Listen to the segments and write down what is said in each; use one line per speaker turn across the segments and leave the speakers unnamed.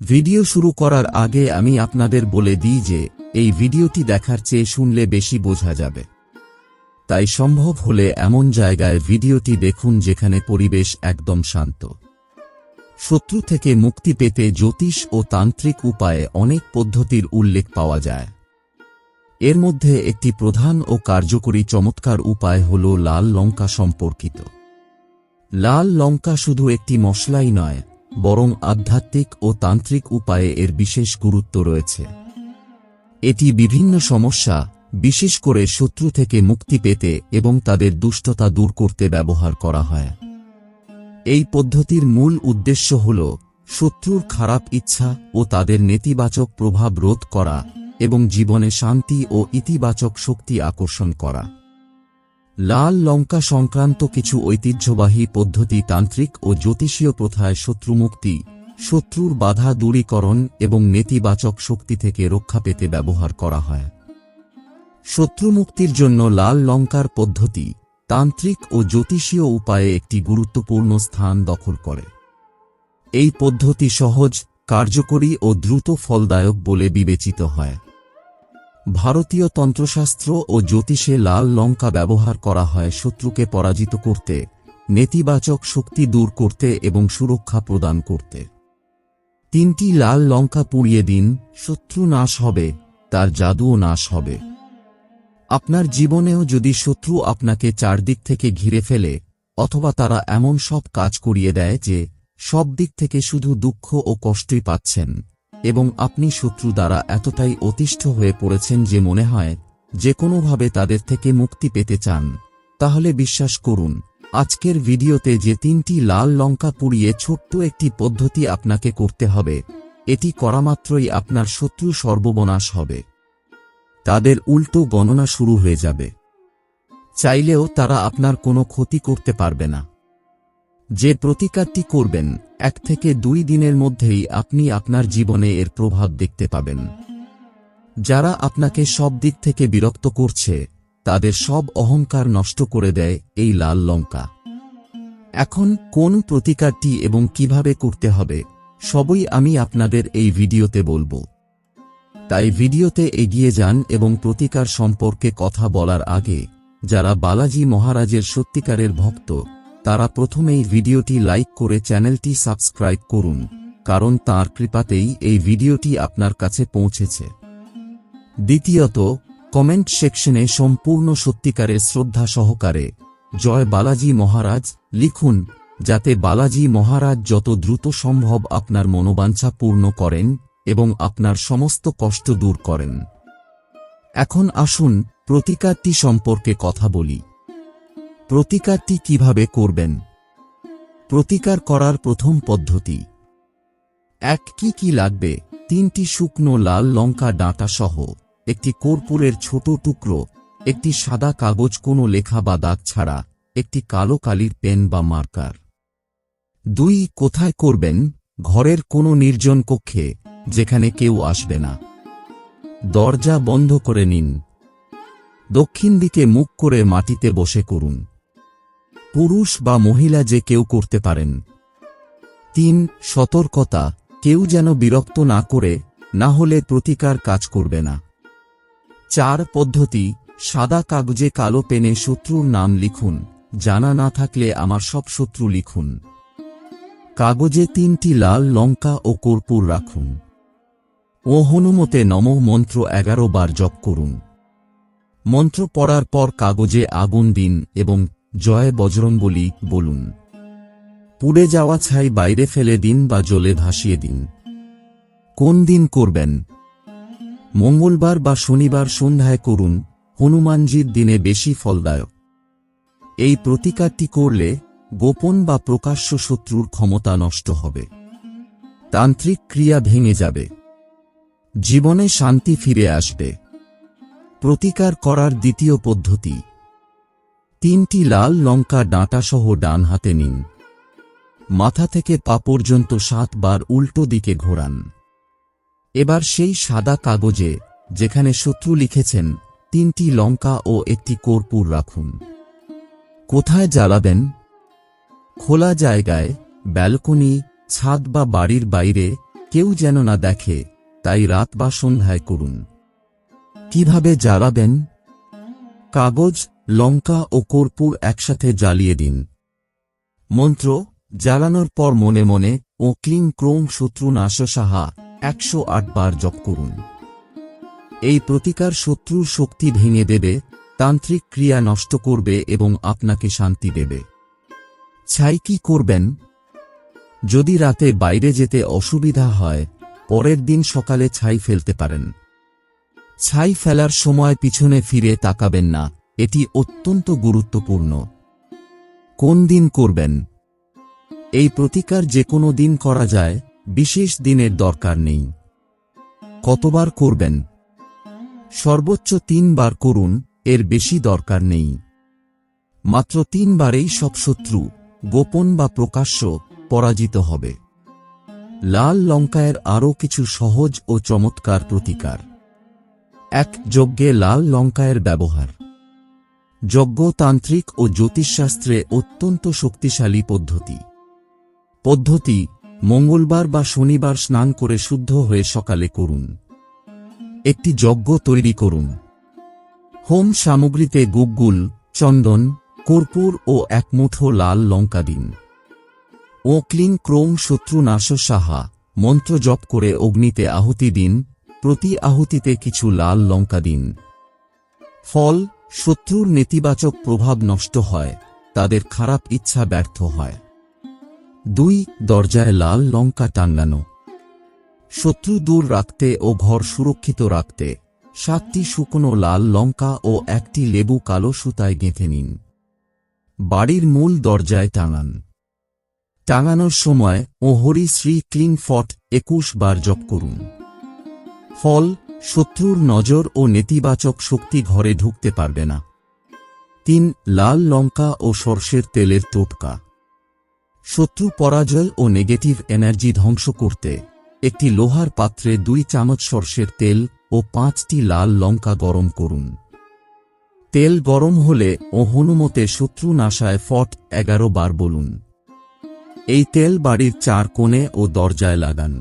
Video শুরু করার আগে আমি আপনাদের বলে দিই যে, এই ভিডিওটি দেখার চেয়ে শুনলে বেশি বোঝা যাবে। তাই সম্ভব হলে এমন জায়গায় ভিডিওটি দেখুন যেখানে পরিবেশ একদম শান্ত। শত্রু থেকে মুক্তি পেতে জ্যোতিষ ও তান্ত্রিক উপায়ে অনেক পদ্ধতির উল্লেখ পাওয়া যায়। এর মধ্যে একটি প্রধান ও কার্যকরী চমৎকার উপায় হল লাল লঙ্কা সম্পর্কিত। লাল লঙ্কা শুধু একটি মশলাই নয় বরং আধ্যাত্মিক ও তান্ত্রিক উপায়ে এর বিশেষ গুরুত্ব রয়েছে। এটি বিভিন্ন সমস্যা, বিশেষ করে শত্রু থেকে মুক্তি পেতে এবং তাদের দুষ্টতা দূর করতে ব্যবহার করা হয়। এই পদ্ধতির মূল উদ্দেশ্য হল শত্রুর খারাপ ইচ্ছা ও তাদের নেতিবাচক প্রভাব রোধ করা এবং জীবনে শান্তি ও ইতিবাচক শক্তি আকর্ষণ করা। লাল লঙ্কা সংক্রান্ত কিছু ঐতিহ্যবাহী পদ্ধতি তান্ত্রিক ও জ্যোতিষীয় প্রথায় শত্রুমুক্তি, শত্রুর বাধা দূরীকরণ এবং নেতিবাচক শক্তি থেকে রক্ষা পেতে ব্যবহার করা হয়। শত্রুমুক্তির জন্য লাল লঙ্কার পদ্ধতি তান্ত্রিক ও জ্যোতিষীয় উপায়ে একটি গুরুত্বপূর্ণ স্থান দখল করে। এই পদ্ধতি সহজ, কার্যকরী ও দ্রুত ফলদায়ক বলে বিবেচিত হয়। ভারতীয় তন্ত্রশাস্ত্র ও জ্যোতিষে লাল লঙ্কা ব্যবহার করা হয় শত্রুকে পরাজিত করতে, নেতিবাচক শক্তি দূর করতে এবং সুরক্ষা প্রদান করতে। তিনটি লাল লঙ্কা পুড়িয়ে দিন, শত্রু নাশ হবে, তার জাদুও নাশ হবে। আপনার জীবনেও যদি শত্রু আপনাকে চারদিক থেকে ঘিরে ফেলে, অথবা তারা এমন সব কাজ করিয়ে দেয় যে, সব দিক থেকে শুধু দুঃখ ও কষ্টই পাচ্ছেন। এবং আপনি শত্রু দ্বারা এতটাই অতিষ্ঠ হয়ে পড়েছেন যে মনে হয়, যে কোনোভাবে তাদের থেকে মুক্তি পেতে চান। তাহলে বিশ্বাস করুন, আজকের ভিডিওতে যে তিনটি লাল লঙ্কা পুড়িয়ে ছোট্ট একটি পদ্ধতি আপনাকে করতে হবে, এটি করা মাত্রই আপনার শত্রু সর্ববনাশ হবে। তাদের উল্টো গণনা শুরু হয়ে যাবে। চাইলেও তারা আপনার কোনো ক্ষতি করতে পারবে না। যে প্রতিকারটি করবেন, এক থেকে দুই দিনের মধ্যেই আপনি আপনার জীবনে এর প্রভাব দেখতে পাবেন। যারা আপনাকে সব দিক থেকে বিরক্ত করছে, তাদের সব অহংকার নষ্ট করে দেয় এই লাল লঙ্কা। এখন কোন প্রতিকারটি এবং কীভাবে করতে হবে, সবই আমি আপনাদের এই ভিডিওতে বলব। তাই ভিডিওতে এগিয়ে যান এবং প্রতিকার সম্পর্কে কথা বলার আগে, যারা বালাজি মহারাজের সত্যিকারের ভক্ত তারা প্রথমেই ভিডিওটি লাইক করে চ্যানেলটি সাবস্ক্রাইব করুন, কারণ তার কৃপাতেই এই ভিডিওটি আপনার কাছে পৌঁছেছে। দ্বিতীয়ত, কমেন্ট সেকশনে সম্পূর্ণ সত্যিকারের শ্রদ্ধা সহকারে জয় বালাজি মহারাজ লিখুন, যাতে বালাজি মহারাজ যত দ্রুত সম্ভব আপনার মনোবাঞ্ছা পূর্ণ করেন এবং আপনার সমস্ত কষ্ট দূর করেন। এখন আসুন প্রতিকারটি সম্পর্কে কথা বলি। প্রতিকারটি কীভাবে করবেন? প্রতিকার করার প্রথম পদ্ধতি। এক, কি কি লাগবে? তিনটি শুকনো লাল লঙ্কা ডাঁটা সহ। একটি কর্পূরের ছোট টুকরো, একটি সাদা কাগজ কোনো লেখা বা দাগ ছাড়া, একটি কালো কালির পেন বা মার্কার। দুই, কোথায় করবেন? ঘরের কোনো নির্জন কক্ষে, যেখানে কেউ আসবে না। দরজা বন্ধ করে নিন। দক্ষিণ দিকে মুখ করে মাটিতে বসে করুন। পুরুষ বা মহিলা যে কেউ করতে পারেন। তিন, সতর্কতা, কেউ যেন বিরক্ত না করে, না হলে প্রতিকার কাজ করবে না। চার, পদ্ধতি, সাদা কাগজে কালো পেনে শত্রুর নাম লিখুন, জানা না থাকলে আমার সব শত্রু লিখুন। কাগজে তিনটি লাল লঙ্কা ও কর্পূর রাখুন। ও হনুমতে নম মন্ত্র এগারো বার জপ করুন। মন্ত্র পড়ার পর কাগজে আগুন দিন এবং জয় বজরঙ্গলি বলুন। পুড়ে যাওয়া ছাই বাইরে ফেলে দিন বা জলে ভাসিয়ে দিন। কোন দিন করবেন? মঙ্গলবার বা শনিবার সন্ধ্যায় করুন, হনুমানজির দিনে বেশি ফলদায়ক। এই প্রতিকারটি করলে গোপন বা প্রকাশ্য শত্রুর ক্ষমতা নষ্ট হবে। তান্ত্রিক ক্রিয়া ভেঙে যাবে। জীবনে শান্তি ফিরে আসবে। প্রতিকার করার দ্বিতীয় পদ্ধতি তিনটি লাল লঙ্কা ডাঁটাসহ ডান হাতে নিন। মাথা থেকে পা পর্যন্ত সাতবার উল্টো দিকে ঘোরান। এবার সেই সাদা কাগজে, যেখানে শত্রু লিখেছেন, তিনটি লঙ্কা ও একটি কর্পূর রাখুন। কোথায় জ্বালাবেন? খোলা জায়গায়, ব্যালকনি, ছাদ বা বাড়ির বাইরে, কেউ যেন না দেখে, তাই রাত বা সন্ধ্যায় করুন। কীভাবে জ্বালাবেন? কাগজ, লঙ্কা ও কর্পূর একসাথে জ্বালিয়ে দিন। মন্ত্র, জ্বালানোর পর মনে মনে, ও ক্লিং ক্রোম শত্রু নাশ সাহা একশো বার জপ করুন। এই প্রতিকার শত্রুর শক্তি ভেঙে দেবে, তান্ত্রিক ক্রিয়া নষ্ট করবে এবং আপনাকে শান্তি দেবে। ছাই কি করবেন? যদি রাতে বাইরে যেতে অসুবিধা হয়, পরের দিন সকালে ছাই ফেলতে পারেন। ছাই ফেলার সময় পিছনে ফিরে তাকাবেন না, এটি অত্যন্ত গুরুত্বপূর্ণ। কোন দিন করবেন? এই প্রতিকার যে কোনো দিন করা যায়, বিশেষ দিনের দরকার নেই। কতবার করবেন? সর্বোচ্চ তিনবার করুন, এর বেশি দরকার নেই। মাত্র তিনবারেই সব শত্রু, গোপন বা প্রকাশ্য, পরাজিত হবে। লাল লঙ্কায়ের আরও কিছু সহজ ও চমৎকার প্রতিকার। এক যজ্ঞে লাল লঙ্কায়ের ব্যবহার। যজ্ঞতান্ত্রিক ও জ্যোতিষশাস্ত্রে অত্যন্ত শক্তিশালী পদ্ধতি। পদ্ধতি, মঙ্গলবার বা শনিবার স্নান করে শুদ্ধ হয়ে সকালে করুন। একটি যজ্ঞ তৈরি করুন। হোম সামগ্রীতে গুগগুল চন্দন, কর্পূর ও এক মুঠো লাল লঙ্কা দিন। ও ক্লিং ক্রোম শত্রু নাশ সাহা, মন্ত্র জপ করে অগ্নিতে আহুতি দিন। প্রতি আহুতিতে কিছু লাল লঙ্কা দিন। ফল, শত্রুর নেতিবাচক প্রভাব নষ্ট হয়, তাদের খারাপ ইচ্ছা ব্যর্থ হয়। দুই, দরজায় লাল লঙ্কা টাঙ্গানো শত্রু দূর রাখতে ও ঘর সুরক্ষিত রাখতে, সাতটি শুকনো লাল লঙ্কা ও একটি লেবু কালো সুতায় গেঁথে নিন। বাড়ির মূল দরজায় টাঙান। টাঙানোর সময় ও হরি শ্রী ক্লিং ফট একুশ বার জপ করুন। ফল, শত্রুর নজর ও নেতিবাচক শক্তি ঘরে ঢুকতে পারবে না। তিন, লাল লঙ্কা ও সর্ষের তেলের টোটকা। শত্রু পরাজয় ও নেগেটিভ এনার্জি ধ্বংস করতে একটি লোহার পাত্রে দুই চামচ সর্ষের তেল ও পাঁচটি লাল লঙ্কা গরম করুন। তেল গরম হলে ও হনুমতে শত্রু নাশায় ফট এগারো বার বলুন। এই তেল বাড়ির চার কোণে ও দরজায় লাগান।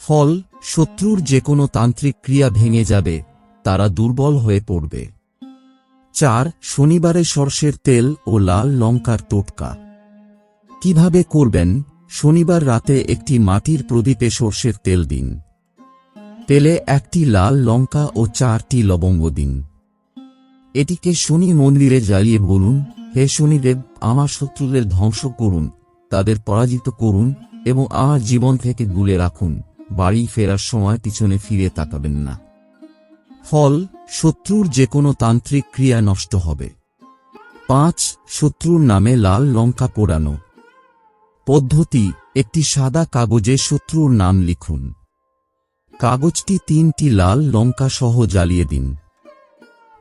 ফল শত্রুর যে কোনো তান্ত্রিক ক্রিয়া ভেঙে যাবে, তারা দুর্বল হয়ে পড়বে। চার, শনিবারে সর্ষের তেল ও লাল লঙ্কার টোটকা। কীভাবে করবেন? শনিবার রাতে একটি মাটির প্রদীপে সর্ষের তেল দিন। তেলে একটি লাল লঙ্কা ও চারটি লবঙ্গ দিন। এটিকে শনি মন্দিরে জ্বালিয়ে বলুন, হে শনিদেব, আমার শত্রুদের ধ্বংস করুন, তাদের পরাজিত করুন এবং আমার জীবন থেকে দূরে রাখুন। বাড়ি ফেরার সময় পিছনে ফিরে তাকাবেন না। ফল, শত্রুর যে কোনো তান্ত্রিক ক্রিয়া নষ্ট হবে। পাঁচ, শত্রুর নামে লাল লঙ্কা পোড়ানো। পদ্ধতি, একটি সাদা কাগজে শত্রুর নাম লিখুন। কাগজটি তিনটি লাল লঙ্কা সহ জ্বালিয়ে দিন।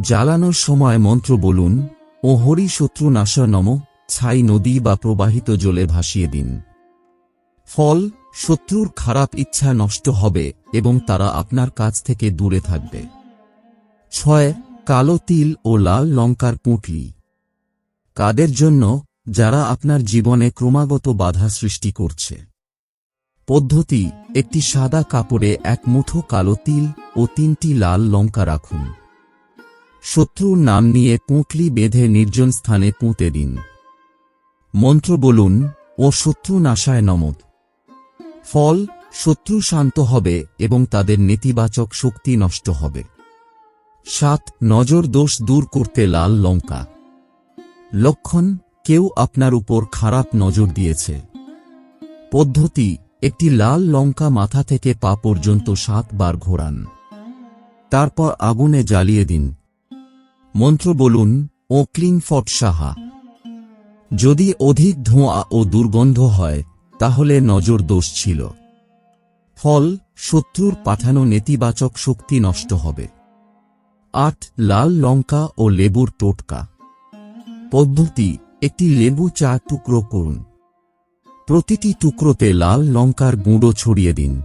জ্বালানোর সময় মন্ত্র বলুন, ও হরি শত্রু নাশা নম, ছাই নদী বা প্রবাহিত জলে ভাসিয়ে দিন। ফল শত্রুর খারাপ ইচ্ছা নষ্ট হবে এবং তারা আপনার কাছ থেকে দূরে থাকবে। ছয়, কালো তিল ও লাল লঙ্কার পুঁটলি। কাদের জন্য? যারা আপনার জীবনে ক্রমাগত বাধা সৃষ্টি করছে। পদ্ধতি, একটি সাদা কাপড়ে এক মুঠো কালো তিল ও তিনটি লাল লঙ্কা রাখুন। শত্রুর নাম নিয়ে পুঁটলি বেঁধে নির্জন স্থানে পুঁতে দিন। মন্ত্র বলুন, ও শত্রু নাশায় নমদ ফল শত্রু শান্ত হবে এবং তাদের নেতিবাচক শক্তি নষ্ট হবে। সাত, নজর দোষ দূর করতে লাল লঙ্কা। লক্ষণ, কেউ আপনার উপর খারাপ নজর দিয়েছে। পদ্ধতি, একটি লাল লঙ্কা মাথা থেকে পা পর্যন্ত সাতবার ঘোরান। তারপর আগুনে জ্বালিয়ে দিন। মন্ত্র বলুন, ও ক্লিং ফট সাহা। যদি অধিক ধোঁয়া ও দুর্গন্ধ হয় তাহলে নজর দোষ ছিল। ফল, শত্রুর পাঠানো নেতিবাচক শক্তি নষ্ট হবে। আট, লাল লঙ্কা ও লেবুর টোটকা। পদ্ধতি, একটি লেবু চা টুকরো করুন। প্রতিটি টুকরোতে লাল লঙ্কার গুঁড়ো ছড়িয়ে দিন।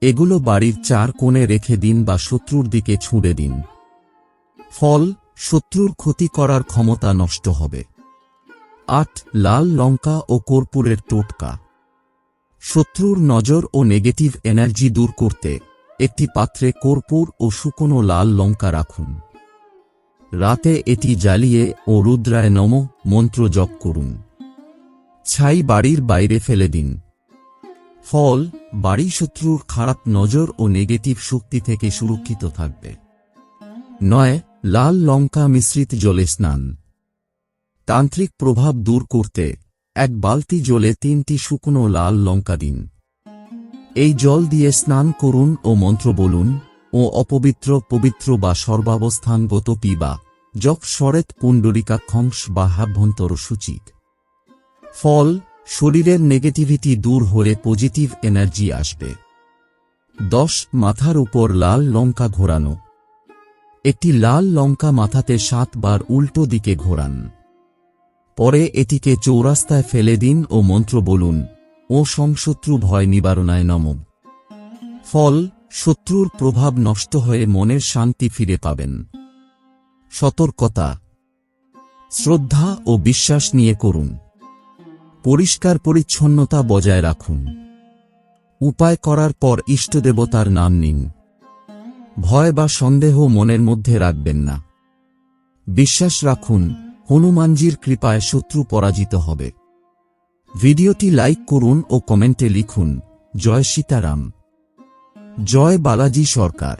এগুলো বাড়ির চার কোণে রেখে দিন বা শত্রুর দিকে ছুঁড়ে দিন। ফল, শত্রুর ক্ষতি করার ক্ষমতা নষ্ট হবে। আট লাল লঙ্কা ও কর্পূরের টোটকা। শত্রুর নজর ও নেগেটিভ এনার্জি দূর করতে একটি পাত্রে কর্পূর ও শুকনো লাল লঙ্কা রাখুন। রাতে এটি জ্বালিয়ে ও রুদ্রায় নম মন্ত্র জপ করুন। ছাই বাড়ির বাইরে ফেলে দিন। ফল বাড়ি শত্রুর খারাপ নজর ও নেগেটিভ শক্তি থেকে সুরক্ষিত থাকবে। নয়, লাল লঙ্কা মিশ্রিত জলে স্নান। তান্ত্রিক প্রভাব দূর করতে এক বালতি জলে তিনটি শুকনো লাল লঙ্কা দিন। এই জল দিয়ে স্নান করুন ও মন্ত্র বলুন, ও অপবিত্র, পবিত্র বা সর্বাবস্থানগত পিবা যক সরেত পুণ্ডরিকাক্ষংস বা হাভ্যন্তর সূচিত ফল, শরীরের নেগেটিভিটি দূর হলে পজিটিভ এনার্জি আসবে। দশ, মাথার উপর লাল লঙ্কা ঘোরানো। একটি লাল লঙ্কা মাথাতে সাতবার উল্টো দিকে ঘোরান। পরে এটিকে চৌরাস্তায় ফেলে দিন ও মন্ত্র বলুন, ও সংশত্রু ভয় নিবারণায় নম। ফল, শত্রুর প্রভাব নষ্ট হয়ে মনের শান্তি ফিরে পাবেন। সতর্কতা। শ্রদ্ধা ও বিশ্বাস নিয়ে করুন। পরিষ্কার পরিচ্ছন্নতা বজায় রাখুন। উপায় করার পর ইষ্টদেবতার নাম নিন। ভয় বা সন্দেহ মনের মধ্যে রাখবেন না। বিশ্বাস রাখুন হনুমানজির কৃপায় শত্রু পরাজিত হবে। ভিডিওটি লাইক করুন ও কমেন্টে লিখুন, জয় সীতারাম। জয় বালাজি সরকার।